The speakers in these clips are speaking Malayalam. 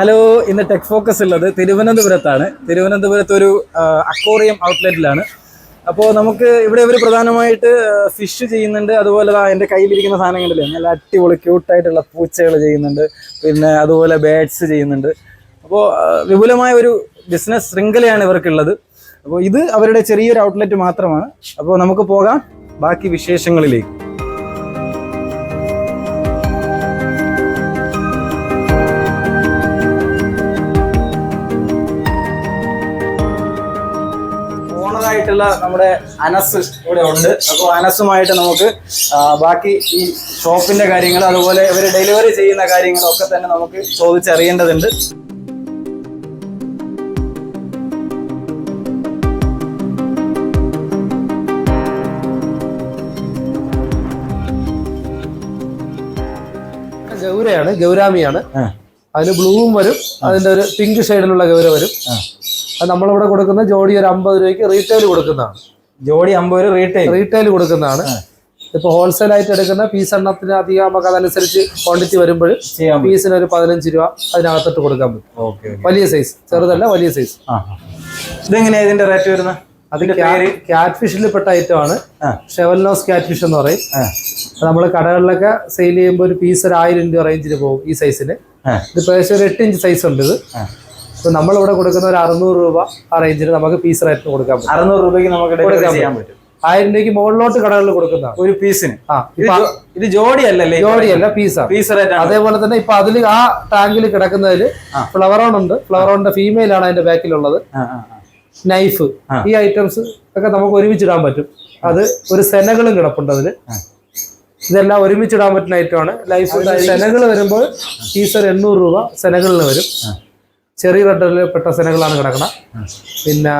ഹലോ ഇന്ന് ടെക് ഫോക്കസ് ഉള്ളത് തിരുവനന്തപുരത്താണ്. തിരുവനന്തപുരത്ത് ഒരു അക്കോറിയം ഔട്ട്ലെറ്റിലാണ് അപ്പോൾ നമുക്ക് ഇവിടെ ഇവർ പ്രധാനമായിട്ട് ഫിഷ് ചെയ്യുന്നുണ്ട്. അതുപോലെ എന്റെ കയ്യിലിരിക്കുന്ന സാധനങ്ങളില്ലേ നല്ല അടിപൊളി ക്യൂട്ടായിട്ടുള്ള പൂച്ചകൾ ചെയ്യുന്നുണ്ട്. പിന്നെ അതുപോലെ ബേഡ്സ് ചെയ്യുന്നുണ്ട്. അപ്പോൾ വിപുലമായ ഒരു ബിസിനസ് ശൃംഖലയാണ് ഇവർക്കുള്ളത്. അപ്പോൾ ഇത് അവരുടെ ചെറിയൊരു ഔട്ട്ലെറ്റ് മാത്രമാണ്. അപ്പോൾ നമുക്ക് പോകാം. ബാക്കി വിശേഷങ്ങളിലേക്ക്. ഓണറായിട്ടുള്ള നമ്മുടെ അനസ് ഇവിടെ ഉണ്ട്. അപ്പോൾ അനസുമായിട്ട് നമുക്ക് ബാക്കി ഈ ഷോപ്പിന്റെ കാര്യങ്ങൾ അതുപോലെ ഇവർ ഡെലിവറി ചെയ്യുന്ന കാര്യങ്ങളൊക്കെ തന്നെ നമുക്ക് ചോദിച്ചറിയേണ്ടതുണ്ട്. ഗൗരയാണ് ഗൗരാമിയാണ്. അതിന് ബ്ലൂവും വരും. അതിന്റെ ഒരു പിങ്ക് ഷെയ്ഡിലുള്ള ഗൗര വരും. അത് നമ്മളിവിടെ കൊടുക്കുന്ന ജോഡി ഒരു അമ്പത് രൂപയ്ക്ക് റീറ്റെയിൽ കൊടുക്കുന്നതാണ്. ജോഡി അമ്പത് രൂപ റീറ്റെയിൽ റീറ്റെയിൽ കൊടുക്കുന്നതാണ്. ഇപ്പൊ ഹോൾസെയിൽ ആയിട്ട് എടുക്കുന്ന പീസ് എണ്ണത്തിന് അധികം നമുക്ക് അതനുസരിച്ച് ക്വാണ്ടിറ്റി വരുമ്പോൾ പീസിന് ഒരു പതിനഞ്ച് രൂപ അതിനകത്തിട്ട് കൊടുക്കാൻ പറ്റും. വലിയ സൈസ് ചെറുതല്ല വലിയ സൈസ്. ഇതെങ്ങനെയാ ഇതിന്റെ റേറ്റ് വരുന്നത്? അതിന്റെ പേര്? ക്യാറ്റ് ഫിഷിൽ പെട്ട ഐറ്റം ആണ്. ഷെവൽനോസ് ക്യാറ്റ് ഫിഷ് എന്ന് പറയും. നമ്മൾ കടകളിലൊക്കെ സെയിൽ ചെയ്യുമ്പോൾ ഒരു പീസ് ഒരു ആയിരം രൂപ റേഞ്ചിൽ പോകും ഈ സൈസിന് ഇത് ഏകദേശം ഒരു എട്ട് ഇഞ്ച് സൈസ് ഉണ്ട് ഇത്. ആ. നമ്മൾ ഇവിടെ കൊടുക്കുന്ന ഒരു അറുന്നൂറ് രൂപ ആ റേഞ്ചിൽ നമുക്ക് പീസ് റേറ്റിന് കൊടുക്കാൻ പറ്റും. അറുന്നൂറ് രൂപയ്ക്ക് നമുക്ക് കൊടുക്കാൻ ചെയ്യാൻ പറ്റും. ആയിരം രൂപയ്ക്ക് മുകളിലോട്ട് കടകളിൽ കൊടുക്കുന്ന ഒരു പീസിന് ആ ഇത് ഇപ്പൊ ജോ- ജോഡി അല്ലല്ലേ ജോഡിയല്ല പീസാണ് പീസ് റേറ്റ് അതേപോലെ തന്നെ ഇപ്പൊ അതിൽ ആ ടാങ്കിൽ കിടക്കുന്നതിൽ ഫ്ലവർ ഫ്ലവറോൺ ഉണ്ട്. ഫ്ലവറോണിന്റെ ഫീമെയിൽ ആണ് അതിന്റെ ബാക്കിലുള്ളത്. നൈഫ് ഈ ഐറ്റംസ് ഒക്കെ നമുക്ക് ഒരുമിച്ചിടാൻ പറ്റും. അത് ഒരു സെനകളും കിടപ്പുണ്ട് അതിൽ. ആ. ഇതെല്ലാം ഒരുമിച്ചിടാൻ പറ്റുന്ന ഐറ്റമാണ് ലൈഫ് സെനകൾ വരുമ്പോൾ പീസ് ഒരു എണ്ണൂറ് രൂപ സെനകളിൽ വരും. ചെറിയ റെഡിൽ പെട്ട സെനകളാണ് കിടക്കുന്നത് പിന്നെ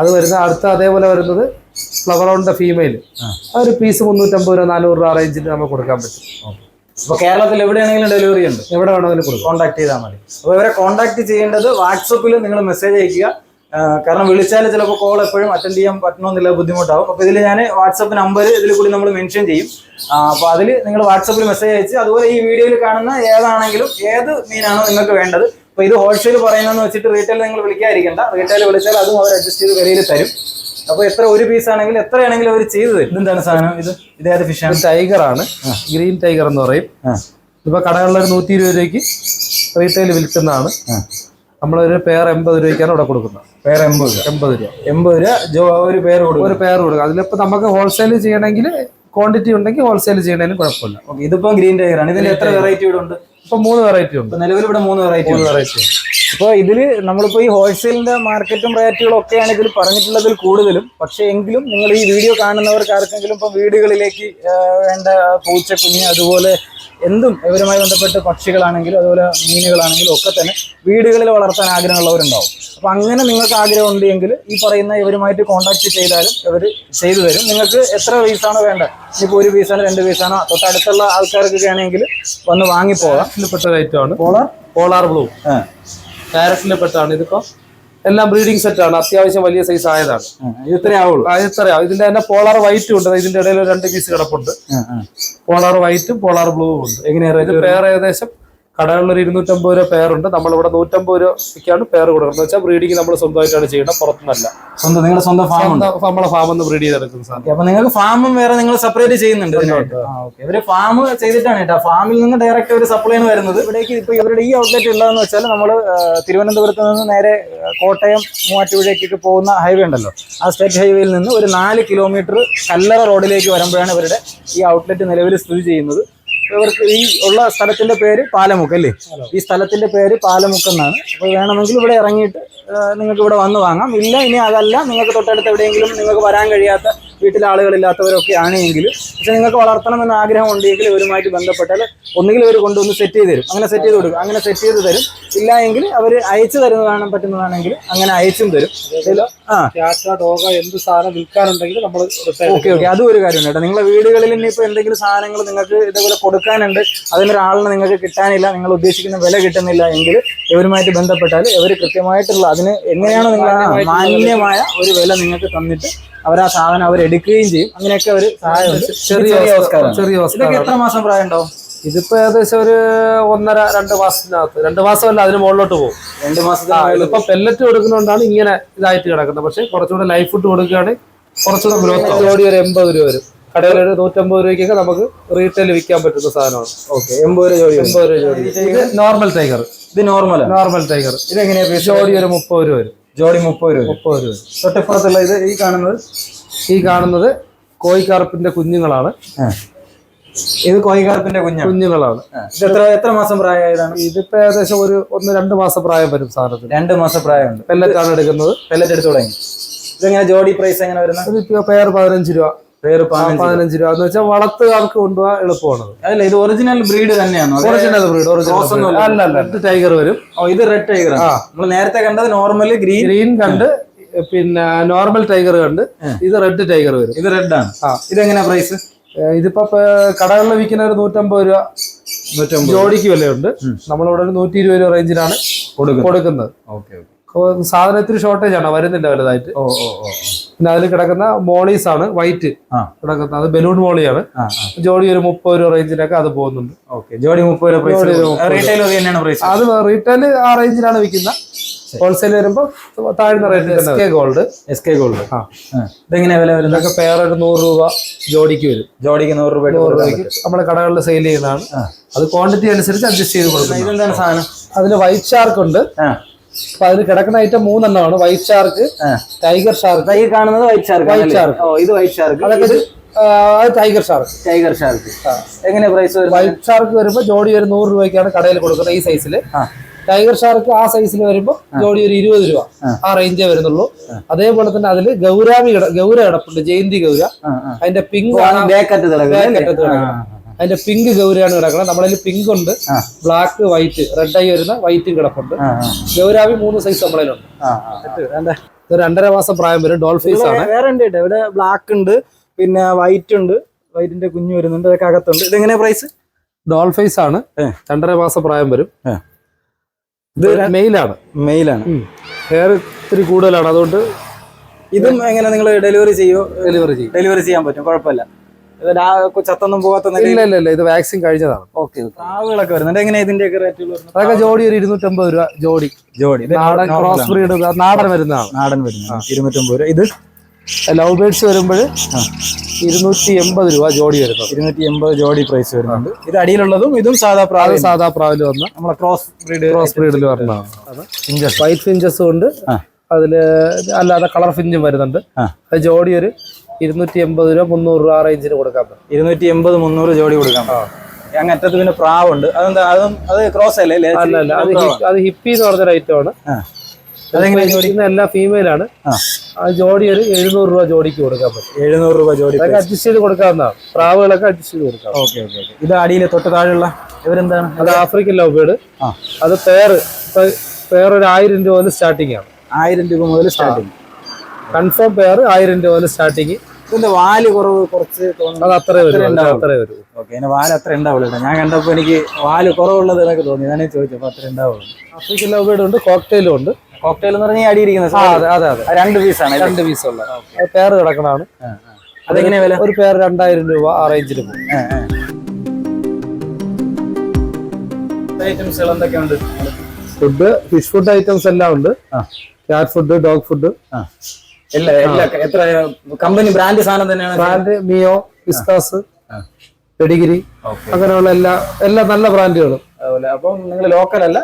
അത് വരുന്ന അടുത്ത അതേപോലെ വരുന്നത് ഫ്ലവർ ഓണിന്റെ ഫീമെയിൽ. ആ. അതൊരു പീസ് മുന്നൂറ്റമ്പത് രൂപ നാനൂറ് രൂപ റേഞ്ചിൽ നമുക്ക് കൊടുക്കാൻ പറ്റും. അപ്പോൾ കേരളത്തിൽ എവിടെയാണെങ്കിലും ഡെലിവറി ഉണ്ട്? എവിടെ വേണമെങ്കിലും കൊടുക്കും. കോൺടാക്ട് ചെയ്താൽ മതി. അപ്പോൾ ഇവരെ കോൺടാക്ട് ചെയ്യേണ്ടത് വാട്സപ്പിൽ നിങ്ങൾ മെസ്സേജ് അയക്കുക. കാരണം വിളിച്ചാൽ ചിലപ്പോൾ കോൾ എപ്പോഴും അറ്റൻഡ് ചെയ്യാൻ പറ്റണമെന്നില്ല ബുദ്ധിമുട്ടാവും. അപ്പോൾ ഇതിൽ ഞാൻ വാട്സപ്പ് നമ്പർ ഇതിൽ കൂടി നമ്മൾ മെൻഷൻ ചെയ്യും. അപ്പോൾ അതിൽ നിങ്ങൾ വാട്സപ്പിൽ മെസ്സേജ് അയച്ച് അതുപോലെ ഈ വീഡിയോയിൽ കാണുന്ന ഏതാണെങ്കിലും ഏത് മീനാണോ നിങ്ങൾക്ക് വേണ്ടത് അപ്പോൾ ഇത് ഹോൾസെയിൽ പറയുന്നതെന്ന് വെച്ചിട്ട് റീറ്റെയിൽ നിങ്ങൾ വിളിക്കാതിരിക്കണ്ട. റീറ്റെയിൽ വിളിച്ചാൽ അതും അവർ അഡ്ജസ്റ്റ് ചെയ്ത് വിലയിൽ തരും. അപ്പൊ എത്ര ഒരു പീസ് ആണെങ്കിലും എത്രയാണെങ്കിലും അവർ ചെയ്തു തരും. ഇതെന്താണ് സാധനം? ഇത് ഇതേത് ഫിഷാണ് ടൈഗർ ആണ്? ഗ്രീൻ ടൈഗർ എന്ന് പറയും. ഇപ്പൊ കടകളിൽ ഒരു നൂറ്റി ഇരുപത് രൂപയ്ക്ക് റീറ്റെയിൽ വിൽക്കുന്നതാണ്. നമ്മളൊരു പേർ എൺപത് രൂപയ്ക്കാണ് ഇവിടെ കൊടുക്കുന്നത്. പേർ എൺപത് രൂപ. എൺപത് രൂപ. എൺപത് രൂപ. ഒരു പേര് കൊടുക്കും. ഒരു പേർ കൊടുക്കുക അതിലിപ്പോ നമുക്ക് ഹോൾസെയിൽ ചെയ്യണമെങ്കിൽ ക്വാണ്ടിറ്റി ഉണ്ടെങ്കിൽ ഹോൾസെയിൽ ചെയ്യണതിന് കുഴപ്പമില്ല. ഓക്കെ ഇതിപ്പോ ഗ്രീൻ ടൈഗർ ആണ്. ഇതിൽ എത്ര വെറൈറ്റി ഇവിടെ ഉണ്ട്? ഇപ്പൊ മൂന്ന് വെറൈറ്റി ഉണ്ട്. നിലവിൽ ഇവിടെ മൂന്ന് വെറൈറ്റി മൂന്ന് വെറൈറ്റി ഉണ്ട്. അപ്പോൾ ഇതിൽ നമ്മളിപ്പോ ഈ ഹോൾസെയിലിന്റെ മാർക്കറ്റും റേറ്റുകളും ഒക്കെയാണ് ഇതിൽ പറഞ്ഞിട്ടുള്ളതിൽ കൂടുതലും. പക്ഷേ എങ്കിലും നിങ്ങൾ ഈ വീഡിയോ കാണുന്നവർക്ക് ആർക്കെങ്കിലും ഇപ്പൊ വീടുകളിലേക്ക് വേണ്ട പൂച്ചക്കുഞ്ഞ് അതുപോലെ എന്തും ഇവരുമായി ബന്ധപ്പെട്ട് പക്ഷികളാണെങ്കിലും അതുപോലെ മീനുകളാണെങ്കിലും ഒക്കെ തന്നെ വീടുകളിൽ വളർത്താൻ ആഗ്രഹമുള്ളവരുണ്ടാവും. അപ്പോൾ അങ്ങനെ നിങ്ങൾക്ക് ആഗ്രഹം ഉണ്ടെങ്കിൽ ഈ പറയുന്ന ഇവരുമായിട്ട് കോൺടാക്ട് ചെയ്താലും ഇവർ ചെയ്തു തരും. നിങ്ങൾക്ക് എത്ര പീസാണോ വേണ്ടത് ഇനിയിപ്പോൾ ഒരു പീസാണോ രണ്ട് പീസാണോ തൊട്ടടുത്തുള്ള ആൾക്കാർക്കൊക്കെ ആണെങ്കിൽ വന്ന് വാങ്ങിപ്പോകാം. പെട്ട ഐറ്റം പോളാർ പോളാർ ബ്ലൂ ആ. പാരറ്റിലെ പെട്ടാണ് ഇതിപ്പോ. എല്ലാം ബ്രീഡിംഗ് സെറ്റ് ആണ്. അത്യാവശ്യം വലിയ സൈസ് ആയതാണ്. ഇത് ഇത്രേ ആവുള്ളൂ. ആ, ഇത്രയാ ഇതിന്റെ തന്നെ പോളാർ വൈറ്റും ഉണ്ട്. ഇതിന്റെ ഇടയിൽ രണ്ട് പീസ് കിടപ്പുണ്ട്. പോളാർ വൈറ്റും പോളാർ ബ്ലൂവും ഉണ്ട്. എങ്ങനെയാ ഇത് ഏകദേശം കടകളിൽ ഒരു ഇരുന്നൂറ്റമ്പത് രൂപ പെയർ ഉണ്ട്. നമ്മളിവിടെ നൂറ്റമ്പത് രൂപയ്ക്കാണ് പേർ കൊടുക്കുന്നത്. വെച്ചാൽ ബ്രീഡിങ് നമ്മൾ സ്വന്തമായിട്ടാണ് ചെയ്യുന്നത്. പുറത്തുനിന്നല്ല. സ്വന്തം നിങ്ങളുടെ സ്വന്തം ഫാം നമ്മളെ ഫാമിൽ നിന്ന് ബ്രീഡ് ചെയ്തെടുക്കുന്നത് ഓക്കേ, അപ്പൊ നിങ്ങൾക്ക് ഫാമും വേറെ നിങ്ങൾ സെപ്പറേറ്റ് ചെയ്യുന്നുണ്ട്. ഇവർ ഫാം ചെയ്തിട്ടാണ് കേട്ടോ. ഫാമിൽ നിന്ന് ഡയറക്റ്റ് ഒരു സപ്ലൈ ആണ് വരുന്നത്. ഇവിടേക്ക് ഇപ്പൊ ഇവരുടെ ഈ ഔട്ട്ലെറ്റ് ഉള്ളതെന്ന് വെച്ചാൽ നമ്മൾ തിരുവനന്തപുരത്ത് നിന്ന് നേരെ കോട്ടയം മൂവാറ്റുപുഴയ്ക്കൊക്കെ പോകുന്ന ഹൈവേ ഉണ്ടല്ലോ. ആ സ്റ്റേറ്റ് ഹൈവേയിൽ നിന്ന് ഒരു നാല് കിലോമീറ്റർ കല്ലറ റോഡിലേക്ക് വരുമ്പോഴാണ് ഇവരുടെ ഈ ഔട്ട്ലെറ്റ് നിലവിൽ സ്ഥിതി ചെയ്യുന്നത്. ഇവർക്ക് ഈ ഉള്ള സ്ഥലത്തിന്റെ പേര് പാലമുക്ക് അല്ലേ? ഈ സ്ഥലത്തിന്റെ പേര് പാലമുക്ക് എന്നാണ്. അപ്പോൾ വേണമെങ്കിൽ ഇവിടെ ഇറങ്ങിയിട്ട് നിങ്ങൾക്ക് ഇവിടെ വന്ന് വാങ്ങാം. ഇല്ല ഇനി അതല്ല. നിങ്ങൾക്ക് തൊട്ടടുത്ത് എവിടെയെങ്കിലും നിങ്ങൾക്ക് വരാൻ കഴിയാത്ത വീട്ടിൽ ആളുകളില്ലാത്തവരൊക്കെ ആണെങ്കിൽ പക്ഷെ നിങ്ങൾക്ക് വളർത്തണമെന്ന് ആഗ്രഹം ഉണ്ടെങ്കിൽ ഇവരുമായിട്ട് ബന്ധപ്പെട്ടാൽ ഒന്നുകിൽ ഇവർ കൊണ്ടുവന്ന് സെറ്റ് ചെയ്ത് തരും. അങ്ങനെ സെറ്റ് ചെയ്ത് കൊടുക്കും. അങ്ങനെ സെറ്റ് ചെയ്ത് തരും. ഇല്ല എങ്കിൽ അവർ അയച്ചു തരുന്നതാണ് പറ്റുന്നതാണെങ്കിൽ അങ്ങനെ അയച്ചും തരും. ആ. ഡോഗ എന്ത് സാധനം വിൽക്കാനുണ്ടെങ്കിൽ നമ്മൾ ഓക്കെ ഓക്കെ. അതും ഒരു കാര്യം കേട്ടോ. നിങ്ങളെ വീടുകളിൽ ഇനിയിപ്പോൾ എന്തെങ്കിലും സാധനങ്ങൾ നിങ്ങൾക്ക് ഇതേപോലെ കൊടുക്കാനുണ്ട്. അതിനൊരാളിനെ നിങ്ങൾക്ക് കിട്ടാനില്ല. നിങ്ങൾ ഉദ്ദേശിക്കുന്ന വില കിട്ടുന്നില്ല എങ്കിൽ ഇവരുമായിട്ട് ബന്ധപ്പെട്ടാൽ ഇവർ കൃത്യമായിട്ടുള്ള അതിന് എങ്ങനെയാണോ നിങ്ങൾ മാന്യമായ ഒരു വില നിങ്ങൾക്ക് തന്നിട്ട് അവർ ആ സാധനം അവർ എടുക്കുകയും ചെയ്യും. അങ്ങനെയൊക്കെ ഒരു ചെറിയ ചെറിയ ഇതൊക്കെ എത്ര മാസം പ്രായം ഉണ്ടാവും? ഇതിപ്പോ ഏകദേശം ഒരു ഒന്നര രണ്ട് മാസത്തിനകത്ത്. രണ്ട് മാസമല്ല അതിന് മുകളിലോട്ട് പോകും. രണ്ട് മാസത്തിനകത്ത് മാസത്തിന് ഇതിപ്പോ പെല്ലറ്റ് കൊടുക്കുന്നതുകൊണ്ടാണ് ഇങ്ങനെ ഇതായിട്ട് കിടക്കുന്നത്. പക്ഷെ കുറച്ചുകൂടെ ലൈഫ് ഫുഡ് കൊടുക്കുകയാണെങ്കിൽ കുറച്ചുകൂടെ ഗ്രോത്ത് ജോഡി ഒരു എൺപത് രൂപ വരും. കടയിൽ ഒരു നൂറ്റമ്പത് രൂപയ്ക്കൊക്കെ നമുക്ക് റീറ്റെയിൽ വിൽക്കാൻ പറ്റുന്ന സാധനമാണ്. ഓക്കെ എൺപത് രൂപ ജോഡി എൺപത് രൂപ ജോഡി ഇത് നോർമൽ ടൈഗർ ഇത് നോർമലാണ് നോർമൽ ടൈഗർ ഇത് എങ്ങനെയാ ജോഡി ഒരു മുപ്പത് രൂപ വരും. ജോഡി മുപ്പത് രൂപ മുപ്പത് രൂപ തൊട്ടിപ്പുറത്തുള്ള ഇത് ഈ കാണുന്നത് ഈ കാണുന്നത് കോഴിക്കാർപ്പിന്റെ കുഞ്ഞുങ്ങളാണ്. ഇത് കോഴിക്കാർപ്പിന്റെ കുഞ്ഞു കുഞ്ഞുങ്ങളാണ്. ഇത് എത്ര എത്ര മാസം പ്രായമായതാണ്? ഇതിപ്പോ ഏകദേശം ഒരു ഒന്ന് രണ്ട് മാസം പ്രായം വരും സാധനത്തിന്. രണ്ട് മാസം പ്രായമുണ്ട്. പെല്ലറ്റാണ് എടുക്കുന്നത്. പെല്ലറ്റ് എടുത്തു തുടങ്ങി. ഇതെങ്ങനെ ജോഡി പ്രൈസ് എങ്ങനെ വരുന്നത്? ഇതിപ്പോ പേർ പതിനഞ്ച് രൂപ. പേര് പതിനഞ്ച് രൂപ. എന്ന് വെച്ചാൽ വളർത്തുകാർക്ക് കൊണ്ടുപോകാൻ എളുപ്പമാണ്. അല്ല ഇത് ഒറിജിനൽ ബ്രീഡ് തന്നെയാണ്? ഒറിജിനൽ ബ്രീഡ് ഒറിജിനൽ അല്ല. അല്ല ടൈഗർ വരും. ഇത് റെഡ് ടൈഗർ. നമ്മൾ നേരത്തെ കണ്ടത് നോർമൽ ഗ്രീൻ ഗ്രീൻ കണ്ട് പിന്നെ നോർമൽ ടൈഗർ കണ്ട് ഇത് റെഡ് ടൈഗർ വരും. ഇത് റെഡ് ആണ്. ആ. ഇതെങ്ങനെയാ പ്രൈസ് ഇതിപ്പോ കടകളിൽ വിൽക്കുന്ന ഒരു നൂറ്റമ്പത് രൂപ ജോഡിക്ക് വിലയുണ്ട്. നമ്മളിവിടെ ഒരു നൂറ്റി ഇരുപത് രൂപ റേഞ്ചിലാണ് കൊടുക്കുന്നത്. സാധനത്തിന് ഷോർട്ടേജ് ആണ്. വരുന്നില്ല വലുതായിട്ട്. ഓ ഓ ഓ പിന്നെ അതിൽ കിടക്കുന്ന മോളീസ് ആണ്. വൈറ്റ്. കിടക്കുന്നത് അത് ബലൂൺ മോളിയാണ് ജോഡി ഒരു മുപ്പത് രൂപ റേഞ്ചിലൊക്കെ അത് പോകുന്നുണ്ട്. ഓക്കെ ജോഡി മുപ്പത് രൂപ അത് റീറ്റെയിൽ ആ റേഞ്ചിലാണ് വിൽക്കുന്നത് ഹോൾസെയിൽ വരുമ്പോൾ താഴ്ന്ന rate S K gold S K gold ആ. ഇതെങ്ങനെയാ വില വരുന്നത്? ഇതൊക്കെ പേർ ഒരു നൂറ് രൂപ ജോഡിക്ക് വരും. ജോഡിക്ക് നൂറ് രൂപ നൂറ് രൂപയ്ക്ക്. നമ്മുടെ കടകളിൽ സെയിൽ ചെയ്യുന്നതാണ്. അത് ക്വാണ്ടിറ്റി അനുസരിച്ച് അഡ്ജസ്റ്റ് ചെയ്ത് കൊടുക്കും ഇതെന്താണ് സാധനം? അതിൽ വൈറ്റ് ഷാർക്ക് ഉണ്ട്. അപ്പൊ അതിൽ കിടക്കുന്ന ഐറ്റം മൂന്നെണ്ണമാണ്. വൈറ്റ് ഷാർക്ക് ടൈഗർ ഷാർക്ക് ഈ കാണുന്നത് വൈറ്റ് ഷാർക്ക് വൈറ്റ് ഷാർക്ക് ഓ ഇത് വൈറ്റ് ഷാർക്ക് അതൊക്കെ ടൈഗർ ഷാർക്ക് ടൈഗർ ഷാർക്ക് എങ്ങനെയാ പ്രൈസ് വരും വൈറ്റ് ഷാർക്ക് വരുമ്പോൾ ജോഡി ഒരു നൂറ് രൂപയ്ക്കാണ് കടയിൽ കൊടുക്കുന്നത് ഈ സൈസിൽ. ടൈഗർ ഷാർക്ക് ആ സൈസിൽ വരുമ്പോൾ ജോഡി ഒരു ഇരുപത് രൂപ ആ. റേഞ്ചേ വരുന്നുള്ളൂ. അതേപോലെ തന്നെ അതിൽ ഗൗരാമി ഗൗര കിടപ്പുണ്ട് ജയന്തി ഗൗര. അതിന്റെ പിങ്ക് അതിന്റെ പിങ്ക് ഗൗരയാണ് കിടക്കുന്നത്. നമ്മളതിൽ പിങ്ക് ഉണ്ട്. ബ്ലാക്ക് വൈറ്റ് റെഡ് ആയി വരുന്ന വൈറ്റ് കിടപ്പുണ്ട്. ഗൗരാമി മൂന്ന് സൈസ് നമ്മളതിലുണ്ട്? രണ്ടര മാസം പ്രായം വരും ഡോൾഫീസ് ആണ്. വേറെ ഉണ്ട് ഇവിടെ ബ്ലാക്ക് ഉണ്ട് പിന്നെ വൈറ്റ് ഉണ്ട്. വൈറ്റിന്റെ കുഞ്ഞു വരുന്നുണ്ട് അതൊക്കെ അകത്തുണ്ട്. ഇതെങ്ങനെയാ പ്രൈസ് ഡോൾഫൈസ് ആണ്. രണ്ടര മാസം പ്രായം വരും. ഇത് മെയിലാണ്. മെയിലാണ്. ഹെയർ ഇത്തിരി കൂടുതലാണ്. അതുകൊണ്ട് ഇതും എങ്ങനെ നിങ്ങൾ ഡെലിവറി ചെയ്യോ? ഡെലിവറി ചെയ്യും. ഡെലിവറി ചെയ്യാൻ പറ്റും. കുഴപ്പമില്ല. ചത്തൊന്നും പോകാത്ത ഇല്ല ഇല്ല ഇല്ല. ഇത് വാക്സിൻ കഴിഞ്ഞതാണ് ഓക്കെ പ്രാവുകളൊക്കെ വരുന്നുണ്ട്. എങ്ങനെ ഇതിന്റെയൊക്കെ റേറ്റുകൾ വരുന്നത് അതൊക്കെ ജോഡി ഒരു ഇരുന്നൂറ്റമ്പത് രൂപ ജോഡി. ജോഡി. നാടൻ ക്രോസ്. ബ്രീഡ് നാടൻ വരുന്നതാണ്. നാടൻ വരുന്നത് ഇരുന്നൂറ്റമ്പത് രൂപ. ഇത് ലവ് ബേർഡ്സ് വരുമ്പോൾ ഇരുന്നൂറ്റി എൺപത് രൂപ ജോഡി വരുന്നത് ഇരുന്നൂറ്റി എൺപത് ജോഡി പ്രൈസ് വരുന്നുണ്ട്. ഇത് അടിയിലുള്ളതും ഇതും സാധാ പ്രാവ് സാധാ പ്രാവിൽ വന്ന നമ്മളെ ക്രോസ് ബ്രീഡ് ക്രോസ് ബ്രീഡിൽ ഫിഞ്ചസ് വൈറ്റ് ഫിഞ്ചസും ഉണ്ട്. ആ. അതിൽ അല്ലാതെ കളർ ഫിഞ്ചും വരുന്നുണ്ട്. അത് ജോഡി ഒരു ഇരുന്നൂറ്റി എൺപത് രൂപ മുന്നൂറ് രൂപ ആ റേഞ്ചിന് കൊടുക്കാം ഇരുന്നൂറ്റി എൺപത് മുന്നൂറ് ജോഡി കൊടുക്കാം അങ്ങ് അറ്റത്ത് പിന്നെ പ്രാവുണ്ട്. അതെന്താ? അതും അത് ക്രോസ് അല്ലേ? അല്ലേ? അല്ല അത് ഹിപ്പി എന്ന് പറഞ്ഞൊരു ഐറ്റമാണ്. അതെങ്ങനെ ഇന്ന് ഫീമെയിൽ ആണ്. ആ. ജോഡി ഒരു എഴുന്നൂറ് രൂപ ജോഡിക്ക് കൊടുക്കാൻ പറ്റും. എഴുന്നൂറ് രൂപ ജോഡി അതൊക്കെ അഡ്ജസ്റ്റ് ചെയ്ത് കൊടുക്കാവുന്നതാണ് പ്രാവുകളൊക്കെ അഡ്ജസ്റ്റ് ചെയ്ത് കൊടുക്കാം. ഓക്കെ ഓക്കെ ഇത് അടിയിൽ തൊട്ട് താഴെയുള്ള ഇവരെന്താണ്? അത് ആഫ്രിക്കൻ ലവ് ബേർഡ് ആ. അത് പേര് പേർ ഒരു ആയിരം രൂപ മുതൽ സ്റ്റാർട്ടിംഗ് ആണ്. ആയിരം രൂപ മുതൽ സ്റ്റാർട്ടിങ് കൺഫേം പേർ ആയിരം രൂപ മുതൽ സ്റ്റാർട്ടിങ് ഇതിന്റെ വാൽ കുറവ് കുറച്ച് അത് അത്രേ വരും അത്രേ വരും. ഓക്കെ അതിന് വാൽ അത്ര ഉണ്ടാവുള്ളൂ ഞാൻ കണ്ടപ്പോ എനിക്ക് വാൽ കുറവുള്ളത് എന്നൊക്കെ തോന്നി. ഞാനേ ചോദിച്ചു അപ്പൊ അത്ര ഉണ്ടാവുള്ളൂ. ആഫ്രിക്കൻ ലവ് ബേർഡ് ഉണ്ട് കോക്ടെയിലും ഉണ്ട്. കോക്ടെയിൽ എന്ന് പറഞ്ഞാൽ ഈ അടിയിരിക്കുന്ന ആ അതെ അതെ അതെ. രണ്ട് പീസാണ് രണ്ട് പീസ് ഉള്ള. അത് പേർ കിടക്കണതാണ്. അതെങ്ങനെ വില? ഒരു പേർ രണ്ടായിരം രൂപ ആ റേഞ്ചിൽ പോകും. ഐറ്റംസുകൾ എന്തൊക്കെയുണ്ട്? ഫുഡ് ഫിഷ് ഫുഡ് ഐറ്റംസ് എല്ലാം ഉണ്ട്. ക്യാറ്റ് ഫുഡ് ഡോഗ് ഫുഡ് എത്ര കമ്പനി ബ്രാൻഡ് സാധനം തന്നെയാണ്? ബ്രാൻഡ് മിയോ വിസ്കാസ്. പെഡിഗിരി അങ്ങനെയുള്ള എല്ലാ എല്ലാ നല്ല ബ്രാൻഡുകളും അപ്പം നിങ്ങൾ ലോക്കൽ അല്ല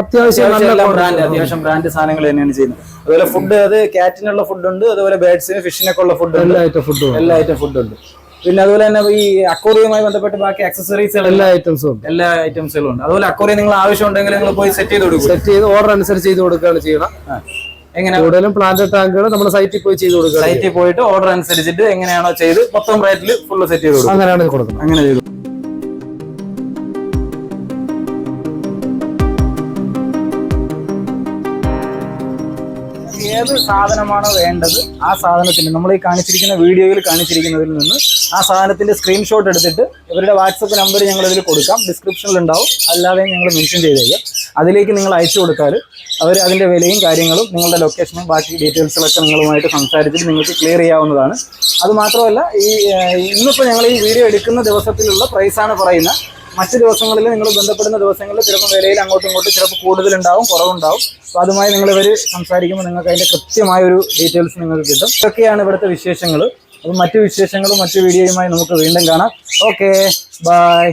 അത്യാവശ്യം നല്ല ബ്രാൻഡ് അത്യാവശ്യം ബ്രാൻഡ് സാധനങ്ങൾ തന്നെയാണ് ചെയ്യുന്നത്. അതുപോലെ ഫുഡ് അത് കാറ്റിനുള്ള ഫുഡ് ഉണ്ട് അതുപോലെ ബേഡ്സിന് ഫിഷിനൊക്കെ ഉള്ള ഫുഡ് ഉണ്ട്. എല്ലാ ഐറ്റം ഫുഡും എല്ലാ ഐറ്റം ഫുഡ് ഉണ്ട്. പിന്നെ അതുപോലെ തന്നെ ഈ അക്വറിയുമായി ബന്ധപ്പെട്ട് ബാക്കി അക്സസറീസ് എല്ലാ ഐറ്റംസും ഉണ്ട്. എല്ലാ ഐറ്റംസുകളും ഉണ്ട്. അതുപോലെ അക്കോറിയ നിങ്ങൾ ആവശ്യം ഉണ്ടെങ്കിൽ നിങ്ങൾ പോയി സെറ്റ് ചെയ്ത് കൊടുക്കും സെറ്റ് ചെയ്ത് ഓർഡർ അനുസരിച്ച് ചെയ്ത് കൊടുക്കുകയാണ് ചെയ്യണം എങ്ങനെ? കൂടുതലും പ്ലാന്റ് ടാങ്കുകൾ നമ്മുടെ സൈറ്റിൽ പോയി ചെയ്ത് കൊടുക്കുക സൈറ്റിൽ പോയിട്ട് ഓർഡർ അനുസരിച്ചിട്ട് എങ്ങനെയാണോ ചെയ്ത് മൊത്തം റേറ്റിൽ ഫുള്ള് സെറ്റ് ചെയ്ത് കൊടുക്കും അങ്ങനെയാണ് കൊടുക്കുന്നത്. അങ്ങനെ ചെയ്തു. ഏത് സാധനമാണോ വേണ്ടത് ആ സാധനത്തിന് നമ്മൾ ഈ കാണിച്ചിരിക്കുന്ന വീഡിയോയിൽ കാണിച്ചിരിക്കുന്നതിൽ നിന്ന് ആ സാധനത്തിന്റെ സ്ക്രീൻഷോട്ട് എടുത്തിട്ട് ഇവരുടെ വാട്സപ്പ് നമ്പർ ഞങ്ങൾ ഇതിൽ കൊടുക്കാം ഡിസ്ക്രിപ്ഷനിൽ ഉണ്ടാവും. അല്ലാതെ ഞങ്ങൾ മെൻഷൻ ചെയ്തേക്കാം. അതിലേക്ക് നിങ്ങൾ അയച്ചു കൊടുത്താൽ അവർ അതിന്റെ വിലയും കാര്യങ്ങളും നിങ്ങളുടെ ലൊക്കേഷനും ബാക്കി ഡീറ്റെയിൽസുകളൊക്കെ നിങ്ങളുമായിട്ട് സംസാരിച്ചിട്ട് നിങ്ങൾക്ക് ക്ലിയർ ചെയ്യാവുന്നതാണ്. അതുമാത്രമല്ല ഈ ഇന്നിപ്പോൾ ഞങ്ങൾ ഈ വീഡിയോ എടുക്കുന്ന ദിവസത്തിലുള്ള പ്രൈസാണ് പറയുന്നത്. മറ്റു ദിവസങ്ങളിൽ നിങ്ങൾ ബന്ധപ്പെടുന്ന ദിവസങ്ങളിൽ ചിലപ്പോൾ വിലയിൽ അങ്ങോട്ടും ഇങ്ങോട്ടും ചിലപ്പോൾ കൂടുതലുണ്ടാവും കുറവുണ്ടാവും. അപ്പോൾ അതുമായി നിങ്ങൾ ഇവർ സംസാരിക്കുമ്പോൾ നിങ്ങൾക്ക് അതിന്റെ കൃത്യമായ ഒരു ഡീറ്റെയിൽസ് നിങ്ങൾക്ക് കിട്ടും. ഇതൊക്കെയാണ് ഇവിടുത്തെ വിശേഷങ്ങൾ. അപ്പം മറ്റു വിശേഷങ്ങളും മറ്റു വീഡിയോയുമായി നമുക്ക് വീണ്ടും കാണാം. Okay bye